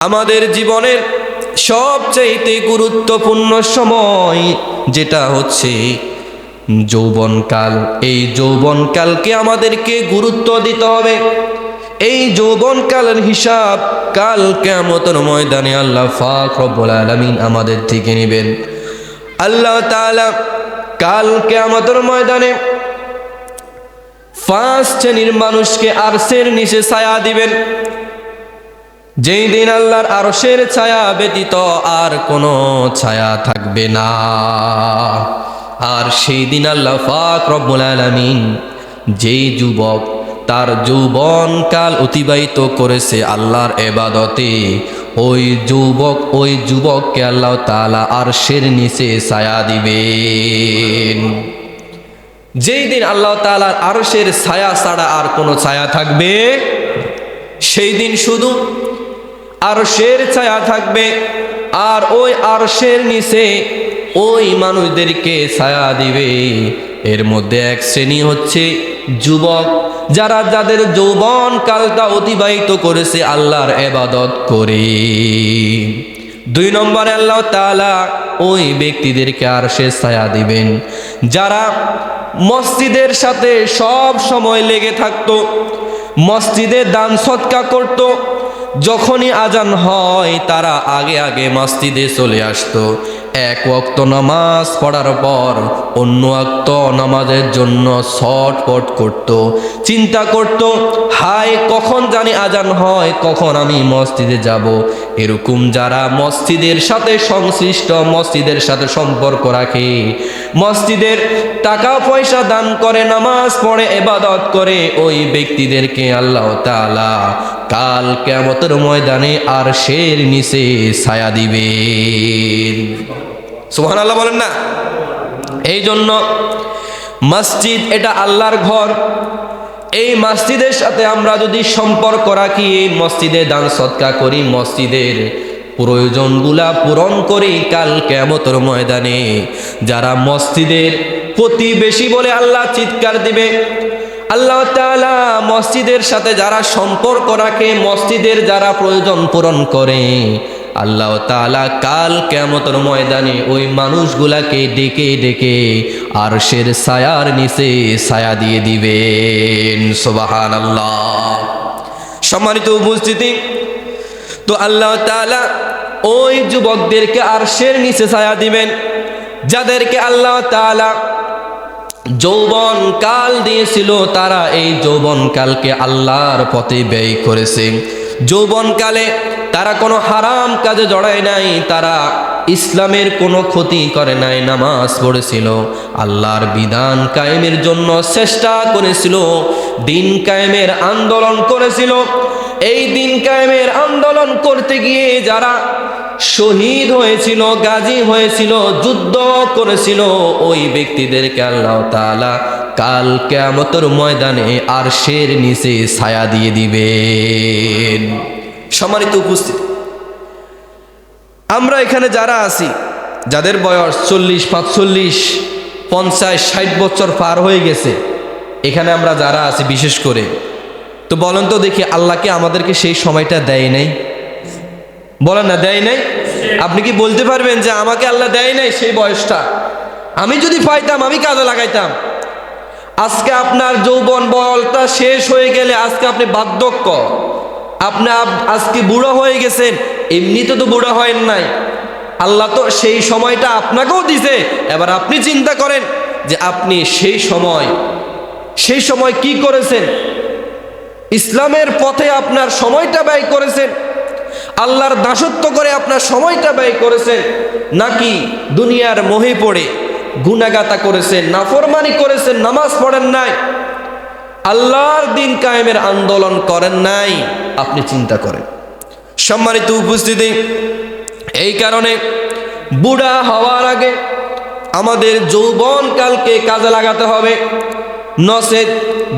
আমাদের জীবনের সবচাইতে গুরুত্বপূর্ণ সময় যেটা হচ্ছে যৌবনকাল। এই যৌবনকালকে আমাদেরকে গুরুত্ব দিতে হবে। এই যৌবনকালের হিসাব কাল কেমতর ময়দানে আল্লাহ ফাক রব্বুল আলামিন আমাদের থেকে নেবেন। আল্লাহ তাআলা কাল কেমতর ময়দানে পাঁচ শ্রেণির মানুষকে আরশের নিচে ছায়া দিবেন। যেই দিন আল্লাহর আরশের ছায়া ব্যতীত আর কোনো ছায়া থাকবে না। আর সেই দিন আল্লাহ ফাক রব্বুল আলামিন যেই যুবক তার যৌবন কাল অতিবাহিত করেছে আল্লাহর এবাদতে, ওই যুবক, ওই যুবককে আল্লাহ তাআলা আরশের নিচে ছায়া দিবেন। যেই দিন আল্লাহ তাআলার আরশের ছায়া ছাড়া আর কোনো ছায়া থাকবে, সেই দিন শুধু আরশের ছায়া থাকবে আর ওই আরশের নিচে ওই মানুষদেরকে ছায়া দিবে। এর মধ্যে এক শ্রেণি হচ্ছে যুবক, যারা যাদের যৌবন কালটা অতিবাহিত করেছে আল্লাহর এবাদত করে। দুই নম্বর, আল্লাহ তাআলা ওই ব্যক্তিদেরকে আর সে ছায়া দিবেন, যারা মসজিদের সাথে সব সময় লেগে থাকতো, মসজিদে দান সৎকা করত যখনই আজান হয়, তারা আগে আগে মাস্তিদে চলে আসতো। এক অক্ত নামাজ পড়ার পর অন্য অক্ত নামাজের জন্য ছটপট করত। চিন্তা করত, হায়, কখন জানি আজান হয়, কখন আমি মসজিদে যাব। এরকম যারা মসজিদের সাথে সংশ্লিষ্ট মসজিদের সাথে সম্পর্ক রাখে মসজিদের টাকা পয়সা দান করে নামাজ পড়ে এবাদত করে ওই ব্যক্তিদেরকে আল্লাহ তাআলা কাল কেমতের ময়দানে আর শের নিচে ছায়া দিবেন। সুবহান আল্লাহ বলেন না? এই জন্য মসজিদ এটা আল্লাহর ঘর। এই মসজিদের সাথে আমরা যদি সম্পর্ক রাখি, এই মসজিদে দান সৎকা করি, মসজিদের প্রয়োজনগুলা পূরণ করি কাল কেমতর ময়দানে। যারা মসজিদের প্রতিবেশী বলে আল্লাহ চিৎকার দিবে, আল্লাহ তাআলা মসজিদের সাথে যারা সম্পর্ক রাখে, মসজিদের যারা প্রয়োজন পূরণ করে, আল্লাহ তাআলা কাল কেমতর ময়দানে ওই মানুষগুলাকে ডেকে ডেকে আর শের ছায়ার নিচে ছায়া দিয়ে দিবেন সোবাহান আল্লাহ সম্মানিত উপস্থিতি, তো আল্লাহ তাআলা ওই যুবকদেরকে আর শের নিচে ছায়া দিবেন, যাদেরকে আল্লাহ তাআলা যৌবন কাল দিয়েছিল, তারা এই যৌবন কালকে আল্লাহর পথে ব্যয় করেছে। যৌবন কালে তারা কোনো হারাম কাজে জড়ায় নাই, তারা ইসলামের কোনো ক্ষতি করে নাই, নামাজ পড়েছিল। আল্লাহর বিধান কায়েমের জন্য চেষ্টা করেছিল। দিন কায়েমের আন্দোলন করেছিল। এই দিন কায়েমের আন্দোলন করতে গিয়ে যারা শহীদ হয়েছিল, গাজী হয়েছিল, যুদ্ধ করেছিল, ওই ব্যক্তিদেরকে আল্লাহ তাআলা কাল কেয়ামতের ময়দানে আর শের নিচে ছায়া দিয়ে দিবেন। সম্মানিত উপস্থিতি। আমরা এখানে যারা আছি, যাদের বয়স চল্লিশ, পাঁচচল্লিশ, পঞ্চাশ, ষাট বছর পার হয়ে গেছে, এখানে আমরা যারা আছি বিশেষ করে, তো বলেন তো দেখি আল্লাহকে আমাদেরকে সেই সময়টা দেয় নাই। বলেন না, দেয় নাই? আপনি কি বলতে পারবেন যে আমাকে আল্লাহ দেয় নাই সেই বয়সটা? আমি যদি পাইতাম, আমি কাজে লাগাইতাম। আজকে আপনার যৌবন বলটা শেষ হয়ে গেলে আজকে আপনি বার্ধক্য। আপনি আজকে বুড়ো হয়ে গেছেন এমনিতে তো বুড়ো হয় নাই। আল্লাহ তো সেই সময়টা আপনাকেও দিছে। এবার আপনি চিন্তা করেন যে আপনি সেই সময় সেই সময় কি করেছেন? ইসলামের পথে আপনার সময়টা ব্যয় করেছেন? আল্লাহর দাসত্ব করে আপনার সময়টা ব্যয় করেছেন? নাকি দুনিয়ার মোহে পড়ে গুনাগাতা করেছেন, নাফরমানি করেছেন, নামাজ পড়েন নাই? আল্লাহর দিন কায়েমের আন্দোলন করেন নাই, আপনি চিন্তা করেন। সম্মানিত উপস্থিতি। এই কারণে বুড়া হওয়ার আগে আমাদের যৌবন কালকে কাজে লাগাতে হবে। নসেদ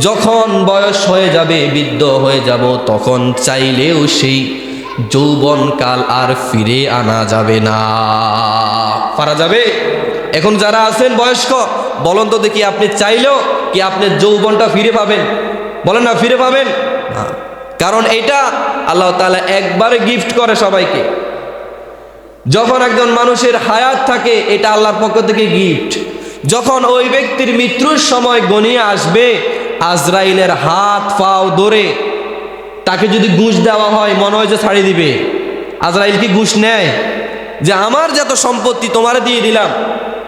যখন বয়স হয়ে যাবে, বৃদ্ধ হয়ে যাব, তখন চাইলেও সেই যৌবন কাল আর ফিরে আনা যাবে না। পারা যাবে? এখন যারা আছেন বয়স্ক, বলুন তো দেখি আপনি চাইলেও কি আপনি যৌবনটা ফিরে পাবেন? বলেন না, ফিরে পাবেন? না। কারণ এটা আল্লাহ তাআলা একবারে গিফট করে সবাইকে। যখন একজন মানুষের হায়াত থাকে, এটা আল্লাহর পক্ষ থেকে গিফট যখন ওই ব্যক্তির মৃত্যুর সময় গনিয়ে আসবে, আজরাইলের হাত পাও ধরে তাকে যদি ঘুষ দেওয়া হয়, মনে হয় যে ছাড়িয়ে দিবে। আজরাইল কি ঘুষ নেয়? যে আমার যত সম্পত্তি তোমারে দিয়ে দিলাম,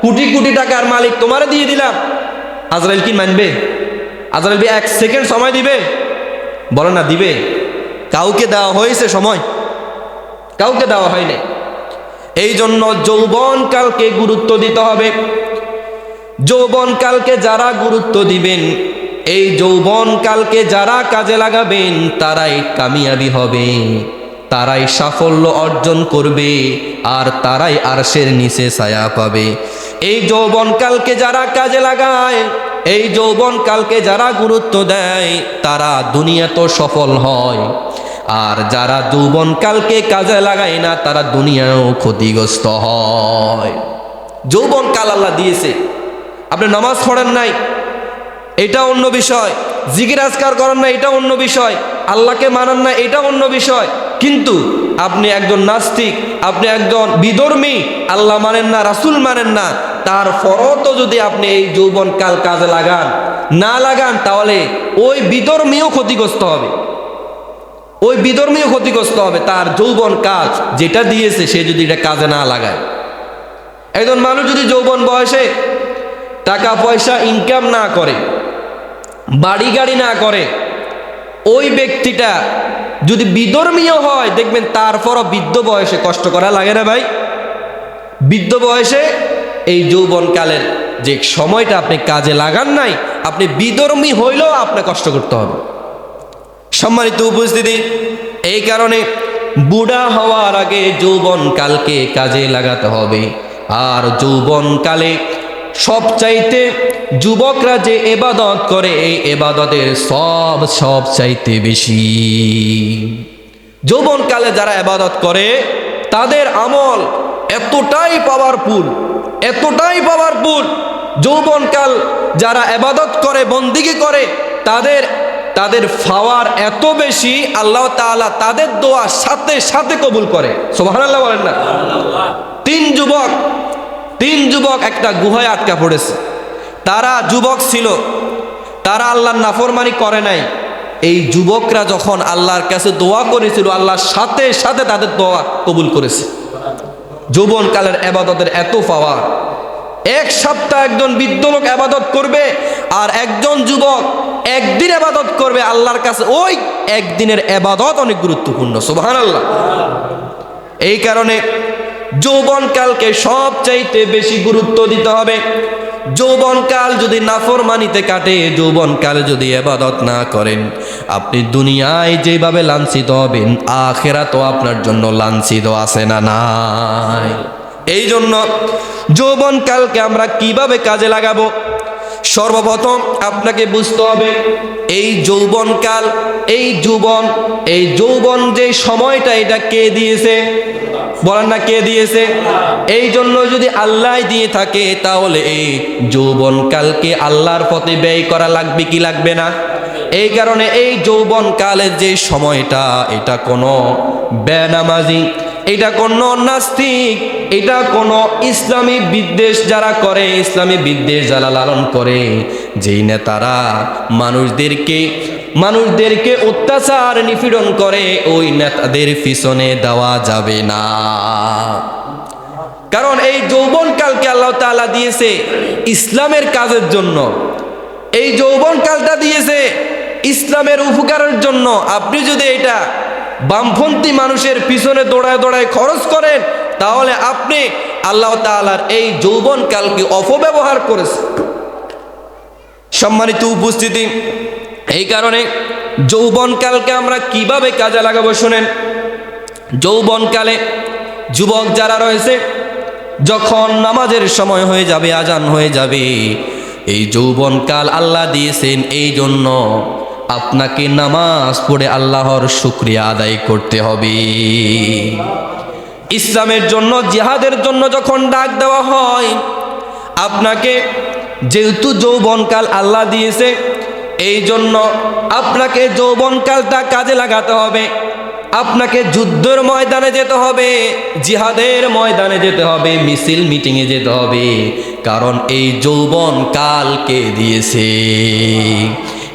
কোটি কোটি টাকার মালিক তোমারে দিয়ে দিলাম। আজরাইল কি মানবে? আজরাইল এক সেকেন্ড সময় দিবে? বলো না, দিবে? কাউকে দেওয়া হয়েছে সময়? কাউকে দেওয়া হয়নি। এই জন্য যৌবনকালকে গুরুত্ব দিতে হবে। যৌবনকালকে যারা গুরুত্ব দিবেন, এই যৌবনকালকে যারা কাজে লাগাবেন, তারাই কামিয়াবি হবে। তারাই সাফল্য অর্জন করবে, আর তারাই আরশের নিচে ছায়া পাবে। এই যৌবনকালকে যারা কাজে লাগায় এই যৌবনকালকে যারা গুরুত্ব দেয়, তারা দুনিয়া তো সফল হয়। আর যারা যৌবনকালকে কাজে লাগায় না, তারা দুনিয়াও ক্ষতিগ্রস্ত হয়। যৌবন কাল আল্লাহ দিয়েছে। আপনি নামাজ পড়েন নাই, এটা অন্য বিষয়। জিকির আজকার করেন না, এটা অন্য বিষয়। আল্লাহকে মানান না, এটা অন্য বিষয়। কিন্তু আপনি একজন নাস্তিক, আপনি একজন বিধর্মী, আল্লাহ মানেন না, রাসুল মানেন না তার ফরতও যদি আপনি এই যৌবনকাল কাজে লাগান, না লাগান, তাহলে ওই বিধর্মীও ক্ষতিগ্রস্ত হবে। ওই বিধর্মীয় ক্ষতিগ্রস্ত হবে তার যৌবন কাজ, যেটা দিয়েছে সে যদি এটা কাজে না লাগায়। একজন মানুষ যদি যৌবন বয়সে টাকা পয়সা ইনকাম না করে, বাড়ি গাড়ি না করে, ওই ব্যক্তিটা যদি বিধর্মীয় হয়, দেখবেন তারপরও বৃদ্ধ বয়সে কষ্ট করা লাগে না ভাই। বৃদ্ধ বয়সে এই যৌবনকালের যে সময়টা আপনি কাজে লাগান নাই, আপনি বিধর্মী হইলেও আপনাকে কষ্ট করতে হবে। সম্মানিত উপস্থিতি, এই কারণে বুড়া হওয়ার আগে যৌবনকালকে কাজে লাগাতে হবে। আর যৌবনকালে সবচাইতে যুবকরা যে এবাদত করে, এই এবাদতের সব সব চাইতে বেশি। যৌবনকালে যারা এবাদত করে, তাদের আমল এতটাই পাওয়ারফুল এতটাই পাওয়ারফুল যৌবনকাল যারা এবাদত করে, বন্দিগি করে, তাদের তাদের ফাওয়ার এত বেশি, আল্লাহ তাআলা তাদের দোয়া সাথে সাথে কবুল করে। সুবহানাল্লাহ বলেন না? তিন যুবক তিন যুবক একটা গুহায় আটকা পড়েছে। তারা যুবক ছিল, তারা আল্লাহর নাফরমানি করে নাই। এই যুবকরা যখন আল্লাহর কাছে দোয়া করেছিল আল্লাহর সাথে সাথে তাদের দোয়া কবুল করেছে। যৌবনকালের আবাদতের এত পাওয়ার এক সপ্তাহ একজন বৃদ্ধ লোক আবাদত করবে আর একজন যুবক একদিন আবাদত করবে, আল্লাহর কাছে ওই একদিনের আবাদত অনেক গুরুত্বপূর্ণ সুবহান আল্লাহ এই কারণে যৌবনকালকে সবচাইতে বেশি গুরুত্ব দিতে হবে। যৌবনকাল যদি নাফরমানিতে কাটে, যৌবনকাল যদি এবাদত না করেন, আপনি দুনিয়ায় যেভাবে লাঞ্ছিত হবেন আখেরা তো আপনার জন্য লাঞ্ছিত আছে না নাই? এই জন্য যৌবনকালকে আমরা কীভাবে কাজে লাগাবো? সর্বপ্রথম আপনাকে বুঝতে হবে, এই যৌবনকাল, এই যৌবন এই যৌবন যে সময়টা এটা কে দিয়েছে? বলেন না কে দিয়েছে? এই জন্য যদি আল্লাহ দিয়ে থাকে, তাহলে এই যৌবনকালকে আল্লাহর পথে ব্যয় করা লাগবে কি লাগবে না? এই কারণে এই যৌবনকালের যে সময়টা, এটা কোনো বেনামাজি, এটা কোনো নাস্তিক, এটা কোনো ইসলামী বিদ্বেষ যারা করে, ইসলামী বিদ্বেষ যারা লালন করে, যেই নেতারা মানুষদেরকে মানুষদেরকে অত্যাচার নিপীড়ন করে, ওই নেতাদের পিছনে দেওয়া যাবে না। কারণ এই যৌবনকালকে আল্লাহ তাআলা দিয়েছে ইসলামের কাজের জন্য। এই যৌবনকালটা দিয়েছে ইসলামের উপকারের জন্য। আপনি যদি এটা বামপন্থী মানুষের পিছনে দৌড়ায় দৌড়ায় খরচ করেন, তাহলে আপনি আল্লাহ তাআলার এই যৌবনকালকে অপব্যবহার করেছেন। সম্মানিত উপস্থিতি এই কারণে যৌবনকালকে আমরা কীভাবে কাজে লাগাবো শোনেন। যৌবনকালে যুবক যারা রয়েছে, যখন নামাজের সময় হয়ে যাবে, আজান হয়ে যাবে, এই যৌবনকাল আল্লাহ দিয়েছেন, এই জন্য আপনাকে নামাজ পড়ে আল্লাহর শুক্রিয়া আদায় করতে হবে। ইসলামের জন্য, জিহাদের জন্য যখন ডাক দেওয়া হয়, আপনাকে যেহেতু যৌবনকাল আল্লাহ দিয়েছে এই জন্য আপনাকে যৌবনকালটা কাজে লাগাতে হবে। আপনাকে যুদ্ধের ময়দানে যেতে হবে, জিহাদের ময়দানে যেতে হবে, মিছিল মিটিংয়ে যেতে হবে। কারণ এই যৌবন কালকে দিয়েছে?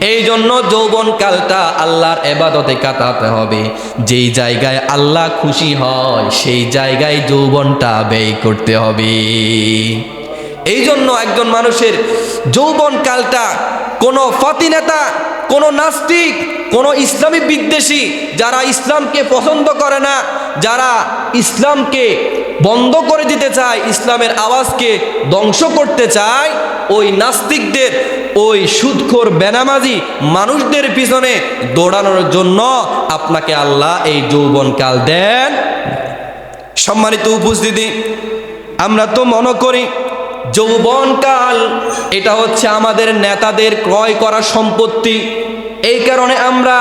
এই জন্য যৌবন কালটা আল্লাহর এবাদতে কাটাতে হবে। যেই জায়গায় আল্লাহ খুশি হয়, সেই জায়গায় যৌবনটা ব্যয় করতে হবে। এই জন্য একজন মানুষের যৌবন কালটা কোনো ফাতি নেতা, কোনো নাস্তিক, কোনো ইসলামী বিদ্বেষী যারা ইসলামকে পছন্দ করে না, যারা ইসলামকে বন্ধ করে দিতে চায়, ইসলামের আওয়াজকে ধ্বংস করতে চায়, ওই নাস্তিকদের, ওই সুদখোর বেনামাজি মানুষদের পিছনে দৌড়ানোর জন্য আপনাকে আল্লাহ এই যৌবনকাল দেন। সম্মানিত উপস্থিতি, আমরা তো মনে করি যৌবনকাল, এটা হচ্ছে আমাদের নেতাদের ক্রয় করা সম্পত্তি। এই কারণে আমরা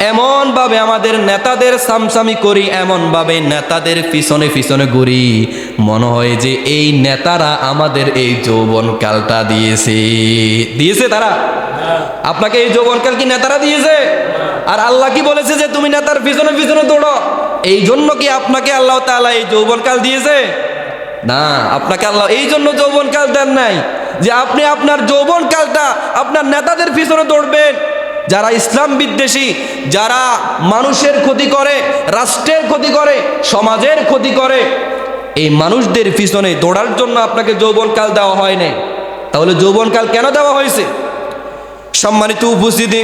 এমনভাবে আমাদের নেতাদের সামসামি করি, এমনভাবে নেতাদের পিছনে পিছনে ঘুরি। মনে হয় যে এই নেতারা আমাদের এই যৌবনকালটা দিয়েছে। দিয়েছে তারা? আপনাকে এই যৌবনকাল কি নেতারা দিয়েছে? আর আল্লাহ কি বলেছে যে তুমি নেতার পিছনে পিছনে দৌড়ো? এই জন্য কি আপনাকে আল্লাহ তাআলা এই যৌবনকাল দিয়েছে? না, আপনাকে আল্লাহ এই জন্য যৌবনকাল দেন নাই যে আপনি আপনার যৌবনকালটা আপনার নেতাদের পিছনে দৌড়বেন। যারা ইসলাম বিদ্বেষী, যারা মানুষের ক্ষতি করে, রাষ্ট্রের ক্ষতি করে, সমাজের ক্ষতি করে, এই মানুষদের পিছনে দৌড়ার জন্য আপনাকে যৌবনকাল দেওয়া হয় নাই। তাহলে যৌবনকাল কেন দেওয়া হয়েছে? সম্মানিত উপস্থিতি,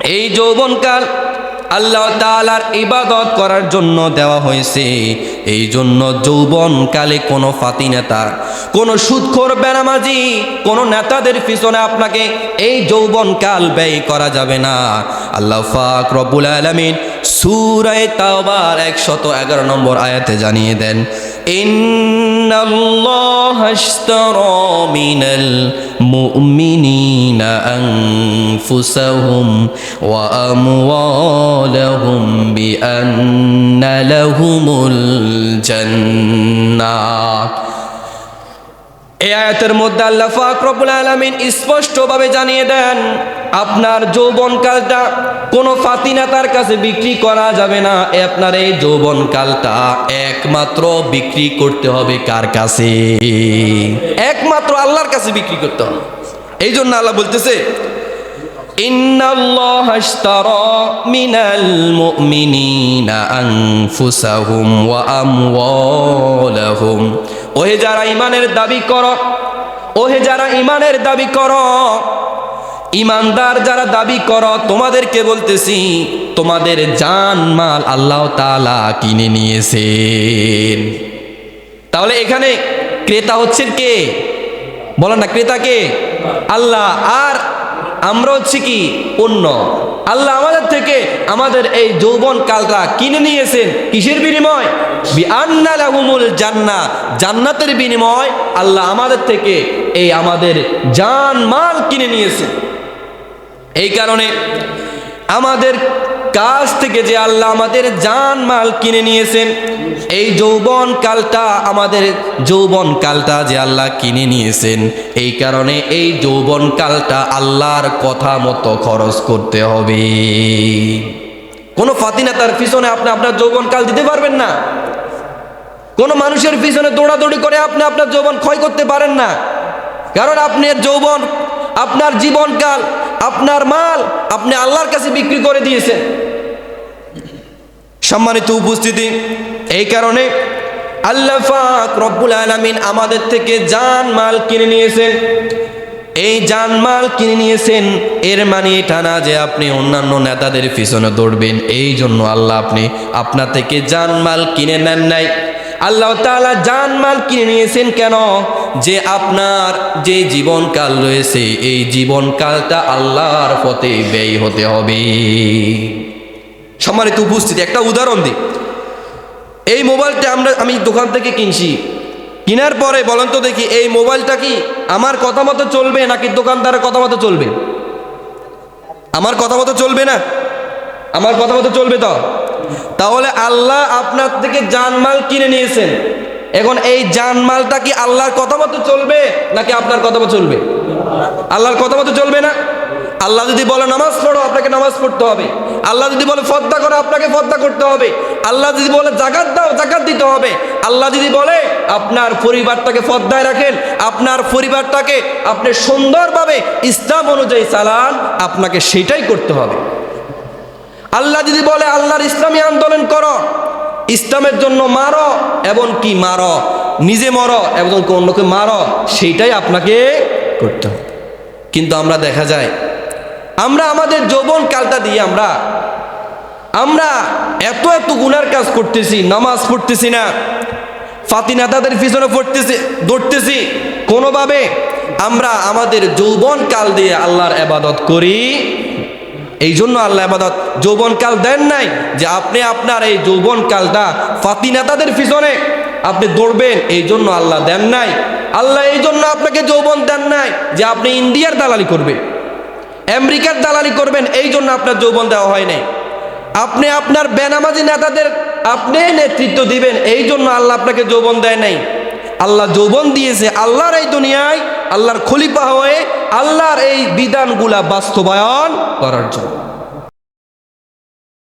এই যৌবনকাল আল্লাহ তালার ইবাদত করার জন্য দেওয়া হয়েছে। এই জন্য যৌবনকালে কোনো ফাতি নেতা, কোনো সুদখোর বেনামাজি, কোন নেতাদের পিছনে আপনাকে এই যৌবনকাল ব্যয় করা যাবে না। আল্লাহ ফাক রব্বুল আলমিন সুরায় তাওবার একশত এগারো নম্বর আয়াতে জানিয়ে দেন إن الله اشترى من المؤمنين أنفسهم وأموالهم بأن لهم الجنة এই আয়াতের মধ্যে আল্লাহ পাক রব্বুল আলামিন স্পষ্টভাবে জানিয়ে দেন আপনার যৌবনকালটা কোনো ফাতি নেতার কাছে বিক্রি করা যাবে না এ আপনার এই যৌবনকালটা একমাত্র বিক্রি করতে হবে কার কাছে একমাত্র আল্লাহর কাছে বিক্রি করতে হবে এই জন্য আল্লাহ বলতেছে إن الله اشترى من المؤمنين أنفسهم وأموالهم ওহে যারা ইমানের দাবি করো, ওহে যারা ইমানের দাবি করো ইমানদার যারা দাবি করো, তোমাদেরকে বলতেছি, তোমাদের জান মাল আল্লাহ তাআলা কিনে নিয়েছেন। তাহলে এখানে ক্রেতা হচ্ছেন কে? বলেন না, ক্রেতা কে? আল্লাহ। আর আমরা হচ্ছে কি? অন্য। আল্লাহ আমাদের থেকে আমাদের এই যৌবন কালটা কিনে নিয়েছেন কিসের বিনিময়? জান্না। জান্নাতের বিনিময় আল্লাহ আমাদের থেকে এই আমাদের জান মাল কিনে নিয়েছেন। এই কারণে আমাদের কাছ থেকে যে আল্লাহ আমাদের জান মাল কিনে নিয়েছেন, এই যৌবন কালটা আমাদের যৌবন কালটা যে আল্লাহ কিনে নিয়েছেন। এই কারণে এই যৌবন কালটা আল্লাহর কথা মতো খরচ করতে হবে। কোনো ফাতিনা তার পিছনে আপনি আপনার যৌবন কাল দিতে পারবেন না। কোনো মানুষের পিছনে দৌড়াদৌড়ি করে আপনি আপনার যৌবন ক্ষয় করতে পারেন না। কারণ আপনার যৌবন, আপনার জীবনকাল আপনার মাল আপনি আল্লাহর কাছে বিক্রি করে দিয়েছেন। সম্মানিত উপস্থিতি, এই কারণে আল্লাহ পাক রব্বুল আলামিন আমাদের থেকে জান মাল কিনে নিয়েছেন। এই জানমাল কিনে নিয়েছেন, এর মানে এটা না যে আপনি অন্যান্য নেতাদের পিছনে দৌড়বেন, এই জন্য আল্লাহ আপনি আপনার থেকে জানমাল কিনে নেন নাই। আল্লাহ তাআলা জানমাল কিনে নিয়েছেন কেন? যে আপনার যে জীবনকাল রয়েছে, এই জীবনকালটা আল্লাহর পথে ব্যয় হতে হবে। সম্মানিত উপস্থিতি, একটা উদাহরণ দিই। এই মোবাইলটা আমরা, আমি দোকান থেকে কিনছি। কেনার পরে বলেন তো দেখি, এই মোবাইলটা কি আমার কথা মতো চলবে নাকি দোকানদারের কথা মতো চলবে? আমার কথা মতো চলবে না? আমার কথা মতো চলবে তো? তাহলে আল্লাহ আপনার থেকে জানমাল কিনে নিয়েছেন। এখন এই জানমালটা কি আল্লাহর কথা মতো চলবে নাকি আপনার কথা মতো চলবে? আল্লাহর কথা মতো চলবে না? আল্লাহ যদি বলে নামাজ পড়ো, আপনাকে নামাজ পড়তে হবে। আল্লাহ যদি বলে ফদ্দা করো, আপনাকে ফদ্দা করতে হবে। আল্লাহ যদি বলে জাকাত দাও, জাকাত দিতে হবে। আল্লাহ যদি বলে আপনার পরিবারটাকে ফদ্দায় রাখেন, আপনার পরিবারটাকে আপনি সুন্দরভাবে ইসলাম অনুযায়ী চালান, আপনাকে সেটাই করতে হবে। আল্লাহ যদি বলে আল্লাহর ইসলামী আন্দোলন করো ইসলামের জন্য মারো এবং কি মারো? নিজে মরো এবং অন্যকে মারো, সেইটাই আপনাকে করতে হবে। কিন্তু আমরা দেখা যায়, আমরা আমাদের যৌবন কালটা দিয়ে আমরা আমরা এত এত গুনার কাজ করতেছি, নামাজ পড়তেছি না ফাতি নেতাদের পিছনে পড়তেছি, দৌড়তেছি। কোনোভাবে আমরা আমাদের যৌবন কাল দিয়ে আল্লাহর আবাদত করি এই জন্য আল্লাহ আবাদত যৌবনকাল দেন নাই যে আপনি আপনার এই যৌবনকালটা ফাতি নেতাদের পিছনে আপনি দৌড়বেন এই জন্য আল্লাহ দেন নাই। আল্লাহ এই জন্য আপনাকে যৌবন দেন নাই যে আপনি ইন্ডিয়ার দালালি করবেন, আমেরিকার দালালি করবেন এই জন্য আপনার যৌবন দেওয়া হয় নাই। আপনি আপনার বেনামাজি নেতাদের আপনি নেতৃত্ব দিবেন এই জন্য আল্লাহ আপনাকে যৌবন দেয় নাই। আল্লাহ যৌবন দিয়েছে আল্লাহর এই দুনিয়ায় আল্লাহর খলিফা হয়ে আল্লাহর এই বিধানগুলা বাস্তবায়ন করার জন্য।